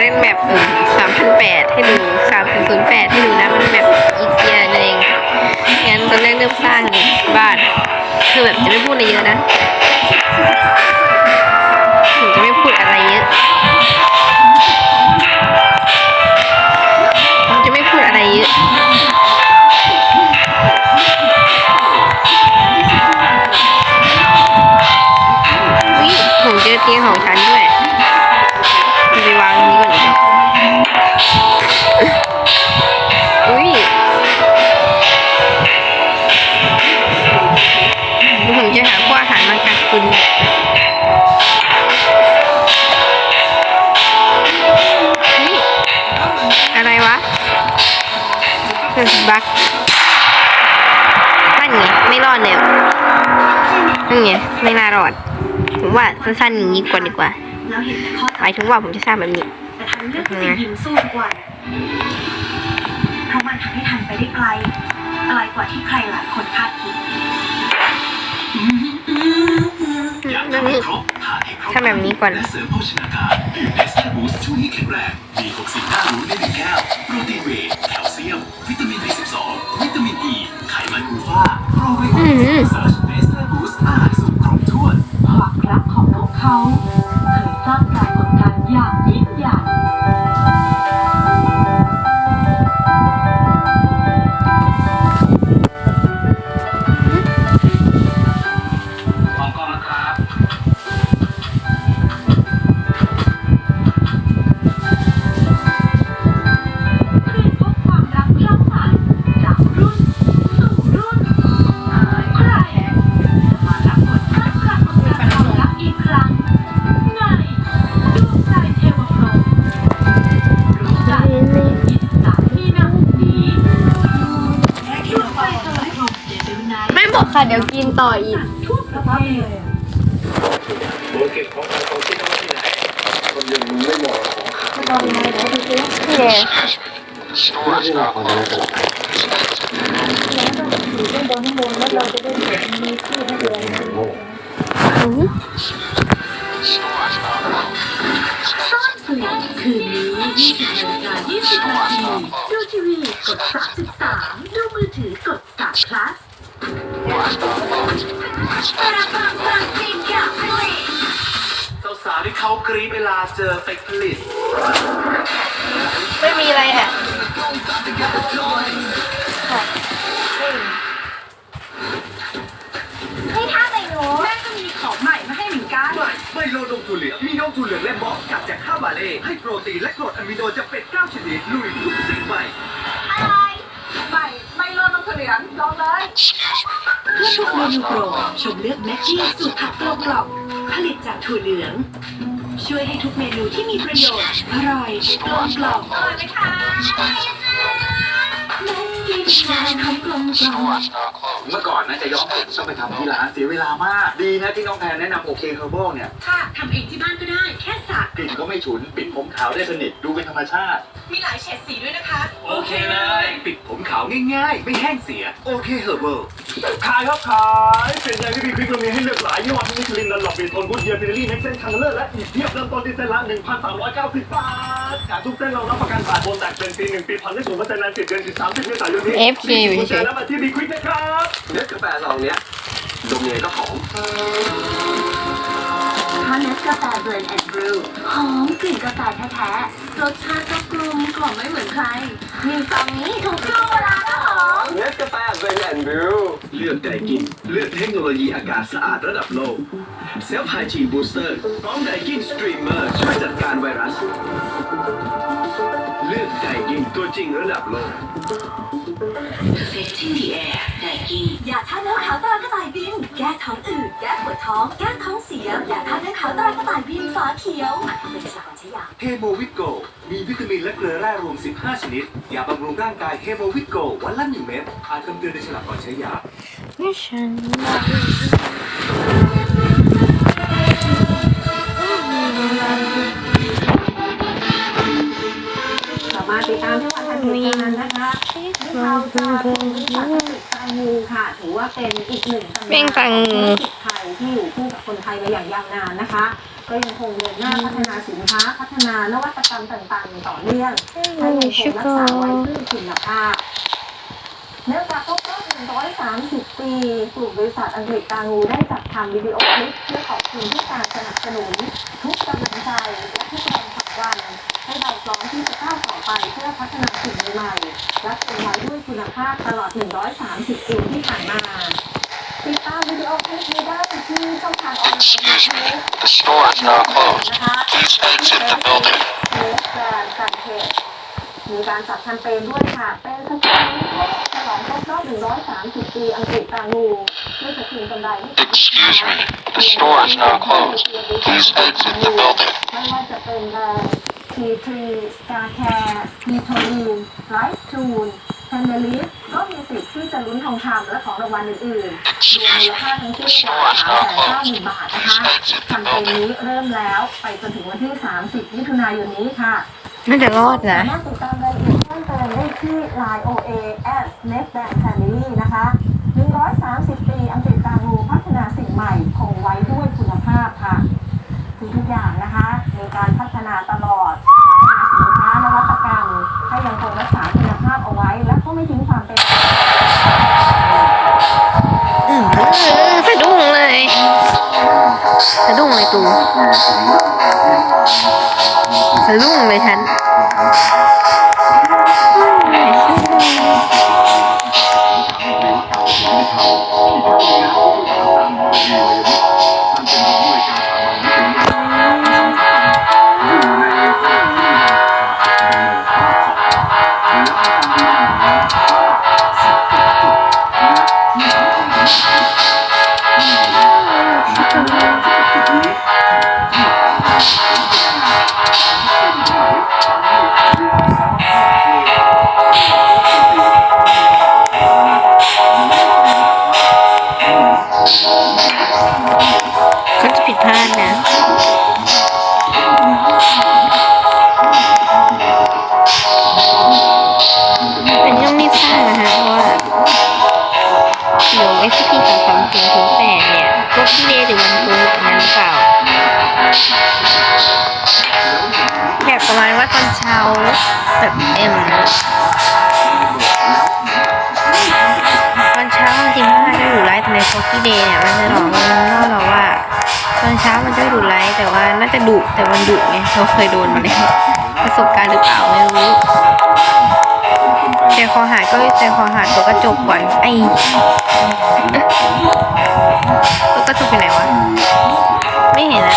เล่นแบบสามพันแปดให้ดูสามศูนย์แปดให้ดูนะมันแบบอีเกียนั่นเองงั้นตอนแรกเริ่มสร้างเลยบ้านคือแบบจะไม่พูดอะไรเยอะนะผมจะไม่พูดอะไรเยอะจะไม่พูดอะไรเยอะ นั่นไงไม่น่ารอด ผมว่าสั้นๆอย่างนี้ก่อนดีกว่าแล้วเห็นแต่ข้อหมายถึงว่าผมจะสร้างแบบนี้แต่ทันเลือกที่จะยิงสู้ดีกว่าเพราะมันทำให้ทันไปได้ไกลไกลกว่าที่ใครหลายคนคาดคิดอยากเรื่องทำให้นี้ครบทานให้ครบทำแบบนี้ก่อนและเสริมโภชนาการดื่มเนสเล่บูสต์ช่วยให้แข็งแรงมี60หน้ารู้ในหนึ่งแก้วโปรตีนเวย์แคลเซียม วิตามิน B12 วิตามิน E ไขมันอูฟ่าโปรไบโออื้อหือติก ดี๋ยวกินต่ออีกทั่วประเทศโบเก็บของของของที่ต้องที่ไหนคนยังไม่หมดของขานี่ไงซ่อนสลิดคืนนี้20นาฬิกา20นาทีดูทีวีกด33ดูมือถือกด3 plus สาวๆที่เขากรี๊ดเวลาเจอเฟกผลิต ไม่มีอะไรอะให้ท่าไปหนูแม่ก็มีของใหม่มาให้เหมือนกันไม่ไม่โลนมถั่วเหลืองมีนมถั่วเหลืองและบอสกัดจากข้าวบาเล่ให้โปรตีนและกรดอะมิโนจากเป็ด9ชนิดลุยทุกสิ่งใหม่อะไรใหม่ไม่รอดน้ำเหลืองลองเลย เพื่อทุกเมนูโปรดชมเลือกแม็กกี้สูตรผักกลมกล่อมผลิตจากถั่วเหลือง ช่วยให้ทุกเมนูที่มีประโยชน์ อร่อยกลมกล่อมอร่อยไหมคะแม็กกี้ชาของกลมกล่อมเมื่อก่อนนะจะย้อมผมต้องไปทำที่ร้านเสียเวลามาก ดีนะที่น้องแพนแนะนำโอเคเฮอร์บเนี่ยค่ะทำเองที่บ้านก็ได้แค่สระกลิ่นก็ไม่ฉุน ปิดผมขาวได้สนิทดูเป็นธรรมชาติ มีหลายเฉดสีด้วยนะคะ โอเคเลย ปิดผมขาวง่ายๆ ไม่แห้งเสีย โอเคเฮอร์เบิล ขายครับขายเป็นไงพี่พีควิกเรามีให้เลือกหลายยี่ห้อทั้งมิชลินดันหลบบีทนกุดเยียร์ฟิลลี่เน็กเซนคังเลอร์และอีกเพียบเริ่มต้นที่เส้นละ 1,390 บาทขายทุกเส้นเรารับประกันผ่านโบนแตกเป็นปีหนึ่งปีผ่อนได้ศูนย์เปอร์เซ็นต์นานสิบเดือนถึงสามสิบเมษายนนี้ FK อยู่เฉยแล้วมาที่บีควิกนะครับเนื้อกาแฟซองเนี้ยดมยังไงก็หอมเพราะเนสกาแฟเบลนด์แอนด์บรูหอมกลิ่นกาแฟแท้ๆรสชาติก็กลมกล่อมไม่เหมือนใครมีซองนี้ถูกช่วงเวลา แล้วหอเนื้อกาแฟเบรนด์บิวเลือกไดกิน เลือกเทคโนโลยีอากาศสะอาดระดับโลกเซลฟ์ไฮจีนบูสเตอร์พร้อมไดกินสตรีมเมอร์ช่วยจัดการไวรัส เลือกไดกินตัวจริงระดับโลก Perfecting the air ไดกิ้งยาทาเนื้อขาวตรากระต่ายบิน แก้ท้องอืด แก้ปวดท้อง แก้ท้องเสียยาทาเนื้อขาวตรากระต่ายบินฝาเขียวเป็นชาของใช้ยาเฮโมวิโก มีวิตามินและเกลือแร่รวม 15 ชนิด ยาบำรุงร่างกายเฮโมวิโกวันละ1เม็ดอ่านคำเตือนในฉลากก่อนใช้ยาไม่ฉัน กันนะคะเราจะเป็นบริษัทผลิตตังงูค่ะถือว่าเป็นอีกหนึ่งตำนานเป็นตังงูธุรกิจไทยที่อยู่คู่กับคนไทยมาอย่างยาวนานนะคะ ก็ยังคงเดินหน้าพัฒนาสินค้า พัฒนานวัตกรรมต่างๆอย่างต่อเนื่องให้ยังคงรักษาไว้ซึ่งคุณภาพเนื่องจากครบรอบ130 ปี กลุ่มบริษัทอังกฤษกางูได้จัดทำวิดีโอคลิปเพื่อขอบคุณทุกการสนับสนุน ทุกกำลังใจและทุกแรงผลัก วันให้เราพร้อมที่จะก้าวต่อไปเพื่อพัฒนาสิ่งใหม่และคงไว้ด้วยคุณภาพตลอด 130 ปีที่ผ่านมาติดตามวิดีโอคลิปนี้ได้ที่ช่องทางออนไลน์ Excuse me, the store is now closed. Please exit the building. เฟสแกรนด์แฟนเพจ มีการจัดแคมเปญด้วยค่ะ เป็นสกุลเล็กฉลองครบรอบ130 ปีอังกฤษต่างูเพื่อจะคืนกำไรให้กับ Excuse me, the store is now closed. Please exit the building. ไม่ว่าจะเป็นแบรนด์ T3 Starcare Nitoline Life Tune p a n e l i s ก็มีสิทธิ์ที่จะลุ้นทองคำและของรางวัลอื่นๆรวมมูลค่าทั้งสิ้นกว่า3 9 0 0 0บาทนะคะแคมเปญนี้เริ่มแล้วไปจนถึงวันที่ 30 มิถุนายนนี้ค่ะ น่าจะรอดนะสามารถติดตามรายละเอียดเพิ่มเติมได้ที่ Line OA s Net Bank Family นะคะ130 ปีอังกฤษตางูพัฒนาสิ่งใหม่ คงไว้ด้วยคุณภาพค่ะทุกอย่างนะคะ มีการพัฒนาตลอด เโฟกี้เดย์เนี่ยมันจะหลอกมันล่อเราว่าตอนเช้ามันจะดุร้ายแต่ว่าน่าจะดุแต่มันดุไงเราเคยโดนมาแล้วประสบการณ์หรือเปล่าไม่รู้แต่คอหาดก็แต่คอหาดตัวกระจกก่อนไอ้ตัวกระจกไปไหนวะไม่เห็นอะ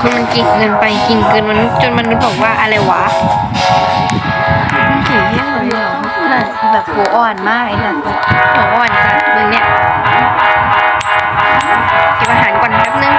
คือมันกินเกินไปกินเกินมนุษย์จนมนุษย์บอกว่าอะไรวะผีเหี้ยเหมือนเหรอคือแบบหัวอ่อนมากไอ้สัสหัวอ่อนจัดมึงเนี่ยเก็บอาหารก่อนแป๊บนึง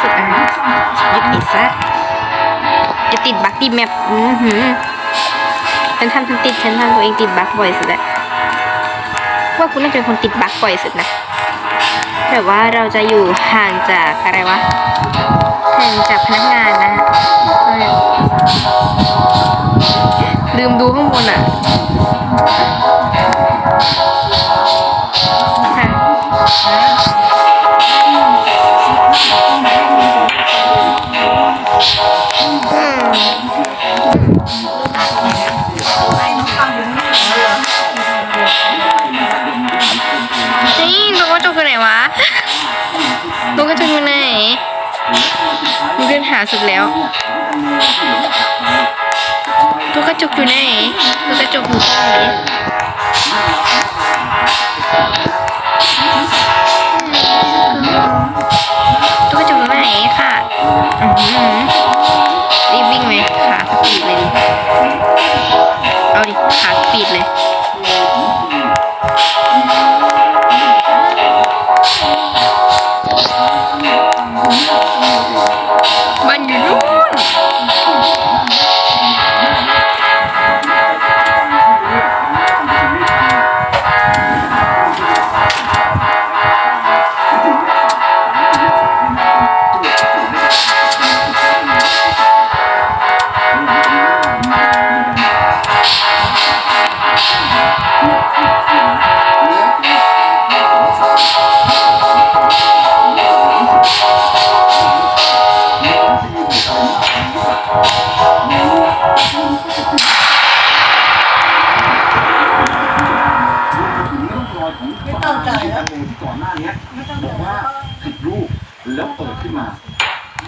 สุดนะยึดติดซะจะติดบั๊กติดแมปอือหือฉันทำฉันติดฉันทำตัวเองติดบั๊กบ่อยสุดแหละ ว่าคุณน่าจะเป็นคนติดบั๊กบ่อยสุดนะแต่ว่าเราจะอยู่ห่างจากอะไรวะห่างจากพนักงานนะฮะลืมดูข้างบนอะ่ะ หนูเดินหาสุดแล้วตัวกระจกอยู่ไหนตัวกระจกอยู่ตรงไหนตัวกระจกอยู่ไหนค่ะรีบวิ่งไหมขาสปีดเลยดิ เอาดิขาสปีดเลย บอกว่าผิดรูปแล้วเปิดขึ้นมา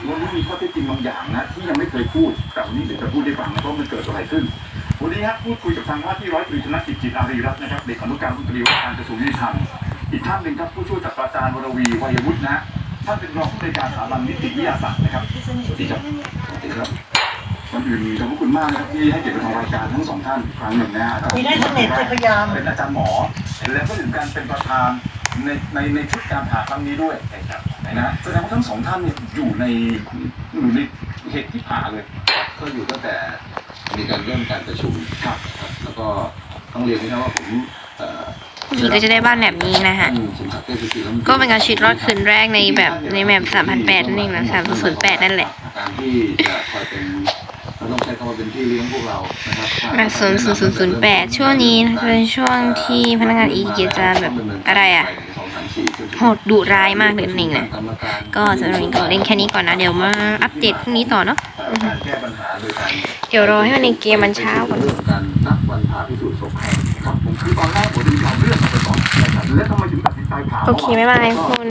วันนี้มีข้อเท็จจริงบางอย่างนะที่ยังไม่เคยพูดแต่วันนี้เดี๋ยวจะพูดให้ฟังนะว่ามันเกิดอะไรขึ้น วันนี้ครับพูดคุยกับทางว่าที่ร้อยตรีธนกิจจิตอารีรัตน์นะครับเด็กอนุการมนตรีว่าการกระทรวงยุติธรรมอีกท่านหนึ่งครับผู้ช่วยศาสตราจารย์วรวีวัยวุฒินะท่านเป็นรองผู้ในวยการสถาบันนิติวิทยาศาสตร์นะครับสวัสดีครับสวัสดีครับก่อนอื่นขอบพระคุณมากนะครับที่ให้เกียรติมาทางรายการทั้งสองท่านอีกครั้งหนึ่งนะฮะมีได้สนิทพยายามเป็นอาจารย์หมอแล้วก็ถึงการเป็นประธาน ในในในชุดการผ่าครั้งนี้ด้วยนะครับนะแสดงว่าทั้งสองท่านเนี่ยอยู่ในอยู่ในเหตุที่ผ่าเลยก็อยู่ตั้งแต่มีการเริ่มการประชุมครับครับแล้วก็ต้องเรียนนะครับว่าผมเอ่อนี่ก็จะได้บ้านแบบนี้นะฮะท่านสมศักดิ์เทพสุธีรัฐมนตรีก็เป็นการชีวิตรอดคืนแรกในแบบในแมป3,800นั่นเองนะ3008นั่นแหละ การที่จะคอยเป็นเราต้องใช้คำว่าเป็นพี่เลี้ยงพวกเรานะครับแมป0008ช่วงนี้เป็นช่วงที่พนักงานอีเกียจะแบบอะไรอะ โหดดุร้ายมากเลยนิงนะก็สำหรับนิงก็เล่นแค่นี้ก่อนนะ เดี๋ยวมาอัปเดตพรุ่งนี้ต่อเนาะเดี๋ยวรอให้มันในเกมมันเช้าก่อนโอเคไม่ไม่คุณ